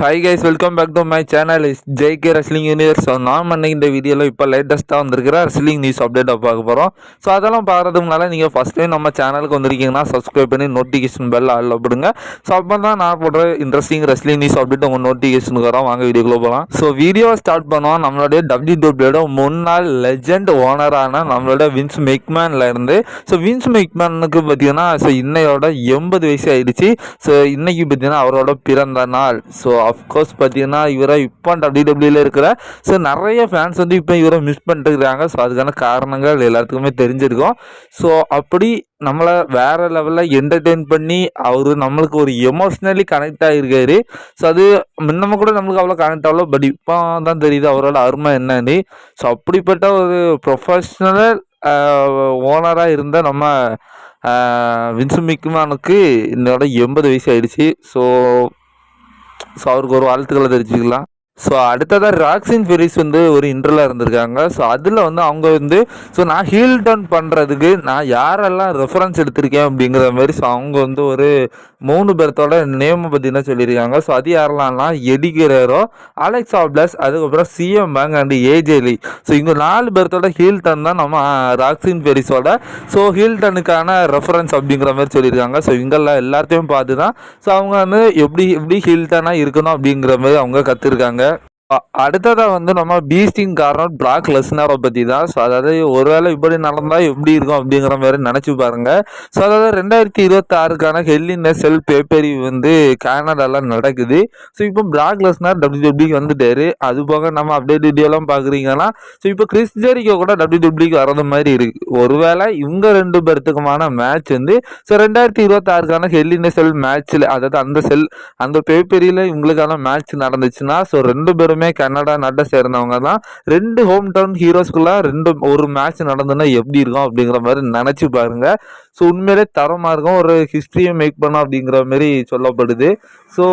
Hi guys welcome back to my channel is JK wrestling universe நாம் அன்னைக்கு இந்த வீடியோவில் இப்போ லேட்டஸ்ட்டாக வந்திருக்கிற ரெஸ்லிங் நியூஸ் அப்டேட்டாக பார்க்க போகிறோம் ஸோ அதெல்லாம் பார்க்கறதுக்கு நீங்கள் ஃபஸ்ட் டைம் நம்ம சேனலுக்கு வந்திருக்கீங்கன்னா சப்ஸ்கிரைப் பண்ணி நோட்டிஃபிகேஷன் பெல் ஆள் போடுங்க. ஸோ அப்போ தான் நான் போடுற இன்ட்ரெஸ்டிங் ரெஸ்லிங் நியூஸ் அப்டேட் உங்கள் நோட்டிஃபிகேஷனுக்கு வரோம். வாங்க வீடியோக்குள்ளே போகலாம் ஸோ வீடியோ ஸ்டார்ட் பண்ணுவோம். நம்மளுடைய டபிள்யூ டபிள்யூட முன்னாள் லெஜெண்ட் ஓனரான நம்மளோட வின்ஸ் மெக்மேனில் இருந்து. ஸோ வின்ஸ் மெக்மேனுக்கு பார்த்தீங்கன்னா ஸோ இன்னையோட எண்பது வயசு ஆயிடுச்சு. ஸோ இன்னைக்கு பார்த்தீங்கன்னா அவரோட பிறந்த நாள். ஸோ அஃப்கோர்ஸ் பார்த்தீங்கன்னா இவரை இப்போ டபிள்யூடபிள்யூல இருக்கிற ஸோ நிறைய ஃபேன்ஸ் வந்து இப்போ இவரை மிஸ் பண்ணிட்டுருக்காங்க ஸோ அதுக்கான காரணங்கள் எல்லாத்துக்குமே தெரிஞ்சிருக்கும். ஸோ அப்படி நம்மளை வேற லெவலில் என்டர்டெயின் பண்ணி அவர் நம்மளுக்கு ஒரு எமோஷ்னலி கனெக்ட் ஆகிருக்காரு ஸோ அது முன்னம கூட நம்மளுக்கு அவ்வளோ கனெக்ட் ஆகல பட் இப்போ தான் தெரியுது அவரோட அருமை என்னன்னு. ஸோ அப்படிப்பட்ட ஒரு ப்ரொஃபஷ்னல் ஓனராக இருந்த நம்ம வின்சு மிக்மானுக்கு இந்த எண்பது வயசு ஆயிடுச்சு. ஸோ ஸோ அவருக்கு ஒரு வாழ்த்துக்களை தெரிவிச்சுக்கலாம். ஸோ அடுத்ததாக ராக்ஸின் ஃபெரிஸ் வந்து ஒரு இன்டர்வியூ இருந்திருக்காங்க. ஸோ அதில் வந்து அவங்க வந்து ஸோ நான் ஹீல் டவுன் பண்ணுறதுக்கு நான் யாரெல்லாம் ரெஃபரன்ஸ் எடுத்திருக்கேன் அப்படிங்கிற மாதிரி ஸோ அவங்க வந்து ஒரு மூணு பேர்த்தோட நேமை பற்றினா சொல்லியிருக்காங்க. ஸோ அது யாரெல்லாம்னா எடிகிறோ அலெக்ஸ் ஆப்ளஸ் அதுக்கப்புறம் CM Punk and AJ Lee இங்கே நாலு பேர்த்தோட ஹீல் டன் தான் நம்ம ராக்ஸின் ஃபெரிஸோட ஸோ ஹீல் டனுக்கான ரெஃபரன்ஸ் அப்படிங்கிற மாதிரி சொல்லியிருக்காங்க. ஸோ இங்கெல்லாம் எல்லாத்தையும் பார்த்து தான் ஸோ அவங்க வந்து எப்படி எப்படி ஹீல் டனாக இருக்கணும் அப்படிங்கிற மாதிரி அவங்க கற்றுருக்காங்க அடுத்ததாக வந்து நம்ம பீஸ்டிங் காரணம் பிராக் லெஸ்னரை பற்றி தான் ஸோ அதாவது ஒருவேளை இப்படி நடந்தால் எப்படி இருக்கும் அப்படிங்கிற மாதிரி நினச்சி பாருங்க. ஸோ அதாவது ரெண்டாயிரத்தி இருபத்தாறுக்கான ஹெல்லின் செல் பேப்பரி வந்து கனடாவில் நடக்குது. ஸோ இப்போ பிராக் லெஸ்னர் டபிள்யூ டபிள்யூக்கு வந்துட்டாரு. அது போக நம்ம அப்டேட் வீடியோலாம் பார்க்குறீங்கன்னா ஸோ இப்போ கிறிஸ் ஜெரிக்கோ கூட டபிள்யூ டபிள்யூக்கு வரது மாதிரி இருக்கு. ஒருவேளை இவங்க ரெண்டு பேர்த்துக்குமான மேட்ச் வந்து ஸோ ரெண்டாயிரத்தி இருபத்தாறுக்கான ஹெல்லின் செல் மேட்ச்சில் அதாவது அந்த செல் அந்த பேப்பரியில் இவங்களுக்கான மேட்ச் நடந்துச்சுன்னா ஸோ ரெண்டு பேரும் எல்லாருமே கன்னடா நாட்டை சேர்ந்தவங்க தான் ரெண்டு ஹோம் டவுன் ஹீரோஸ்குள்ளே ரெண்டு ஒரு மேட்ச் நடந்ததுன்னா எப்படி இருக்கும் அப்படிங்கிற மாதிரி நினச்சி பாருங்க. ஸோ உண்மையிலே தரமாக இருக்கும். ஒரு ஹிஸ்ட்ரியை மேக் பண்ணோம் அப்படிங்கிற மாதிரி சொல்லப்படுது. ஸோ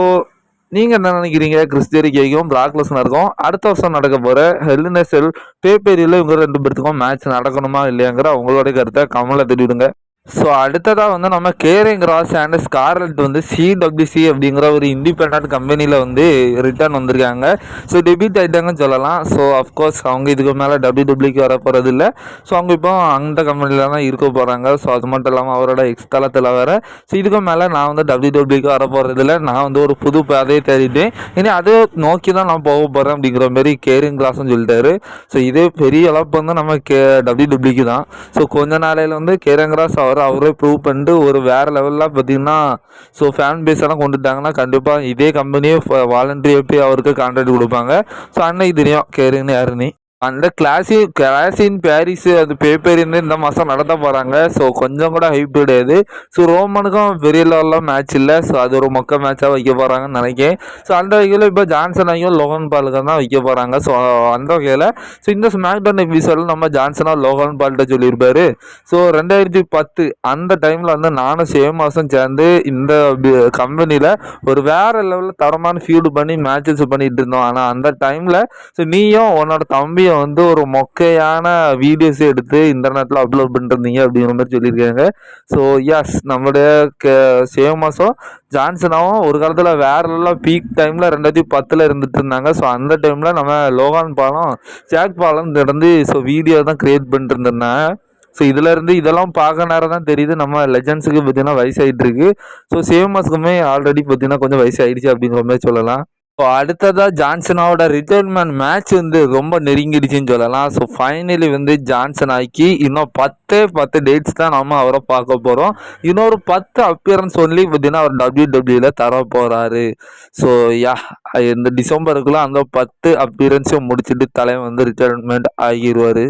நீங்கள் என்ன நினைக்கிறீங்க? கிறிஸ்டியரிக்கையும் பிளாக்லெஸ்னா நடக்கும் அடுத்த வருஷம் நடக்க போகிற ஹெல்னெசெல் பேப்பேரியில் இவங்க ரெண்டு பேர்த்துக்கும் மேட்ச் நடக்கணுமா இல்லையாங்கிற அவங்களோட கருத்தை கமலை தெரிவிடுங்க. ஸோ அடுத்ததாக வந்து நம்ம கேரிங் ராஸ் அண்ட் ஸ்கார்லெட் வந்து சிடபிள்யூசி அப்படிங்கிற ஒரு இண்டிபெண்ட் கம்பெனியில் வந்து ரிட்டர்ன் வந்திருக்காங்க. ஸோ டெபிட் ஆகிட்டாங்கன்னு சொல்லலாம். ஸோ அஃப்கோர்ஸ் அவங்க இதுக்கு மேலே டபிள்யூ டபிள்யூக்கு வர போகிறது இல்லை. ஸோ அவங்க இப்போ அந்த கம்பெனியில் தான் இருக்க போகிறாங்க ஸோ அது மட்டும் இல்லாமல் அவரோட எக்ஸ் தளத்தில் வேறு. ஸோ இதுக்கு மேலே நான் வந்து டபிள்யூ டபிள்யூக்கு வர போகிறதில்ல நான் வந்து ஒரு புது பாதையை தேடிட்டேன். இனி அதை நோக்கி தான் நான் போக போகிறேன் அப்படிங்கிற மாதிரி கேரிங் ராஸ்ன்னு சொல்லிட்டாரு. ஸோ இதே பெரிய அளப்பு வந்து நம்ம கே டபிள்யூ டபிள்யூக்கு தான். ஸோ கொஞ்ச நாளையில் வந்து கேரிங் ராஸ் அவர் அவரே ப்ரூவ் பண்ணிட்டு ஒரு வேறு லெவலில் பார்த்தீங்கன்னா ஸோ ஃபேன் பேஸ் எல்லாம் கொண்டுட்டாங்கன்னா கண்டிப்பாக இதே கம்பெனியே வாலண்டரி போய் அவருக்கு கான்ட்ராக்ட் கொடுப்பாங்க. ஸோ அன்னைக்கு தெரியும் கேருன்னு யாருன்னு. அந்த கிளாசி கிளாசின் பாரிஸ் அது பேப்பேரின்னு இந்த மாதம் நடத்த போகிறாங்க ஸோ கொஞ்சம் கூட ஹைப் கிடையாது. ஸோ ரோமனுக்கும் பெரிய லெவலில் மேட்ச் இல்லை. ஸோ அது ஒரு மொக்க மேட்சாக வைக்க போகிறாங்கன்னு நினைக்கிறேன். ஸோ அந்த வகையில் இப்போ ஜான்சன் ஐயும் லோகன் பாலுக்கு தான் வைக்க போகிறாங்க ஸோ அந்த வகையில் ஸோ இந்த ஸ்மாக்டவுன் எபிசோடில் நம்ம ஜான்சனாக லோகன் பால்கிட்ட சொல்லியிருப்பாரு. ஸோ ரெண்டாயிரத்தி பத்து அந்த டைமில் வந்து நானும் சேம் மாதம் சேர்ந்து இந்த கம்பெனியில் ஒரு வேறு லெவலில் தரமான ஃபீல்டு பண்ணி மேட்சஸ் பண்ணிகிட்டு இருந்தோம். ஆனால் அந்த டைமில் ஸோ நீயும் உன்னோட தம்பியும் வந்து ஒரு மொக்கையான வீடியோஸ் எடுத்து இன்டர்நெட்டில் அப்லோட் பண்ணிருந்தீங்க அப்படிங்கிற மாதிரி சொல்லியிருக்காங்க. ஸோ எஸ் நம்மளுடைய க சேமாஸும் ஜான்சனாவும் ஒரு காலத்தில் வேறெல்லாம் பீக் டைமில் ரெண்டாயிரத்தி பத்தில் இருந்துட்டு இருந்தாங்க. ஸோ அந்த டைமில் நம்ம லோகான் பாலம் ஜாக் பாலம் நடந்து ஸோ வீடியோ தான் க்ரியேட் பண்ணிட்டு இருந்தேன் ஸோ இதுலேருந்து இதெல்லாம் பார்க்க நேரம் தான் தெரியுது. நம்ம லெஜன்ஸுக்கு பார்த்தீங்கன்னா வயசாகிட்டு இருக்கு. ஸோ சேமாஸுக்குமே மாஸ்க்குமே ஆல்ரெடி பார்த்தீங்கன்னா கொஞ்சம் வயசாகிடுச்சு அப்படிங்கிற மாதிரி சொல்லலாம். இப்போ அடுத்ததாக ஜான்சனாவோட ரிட்டைர்மெண்ட் மேட்ச் வந்து ரொம்ப நெருங்கிடுச்சுன்னு சொல்லலாம். ஸோ ஃபைனலி வந்து ஜான்சன் ஆக்கி இன்னும் பத்தே பத்து டேட்ஸ் தான் நம்ம அவரை பார்க்க போகிறோம் இன்னொரு பத்து அப்பியரன்ஸ் ஒன்லி பார்த்தீங்கன்னா அவர் டபிள்யூ டபிள்யூல தர போகிறாரு ஸோ யா இந்த டிசம்பருக்குள்ளே அந்த பத்து அப்பியரன்ஸும் முடிச்சுட்டு தலைவன் வந்து ரிட்டைர்மெண்ட் ஆகிடுவார்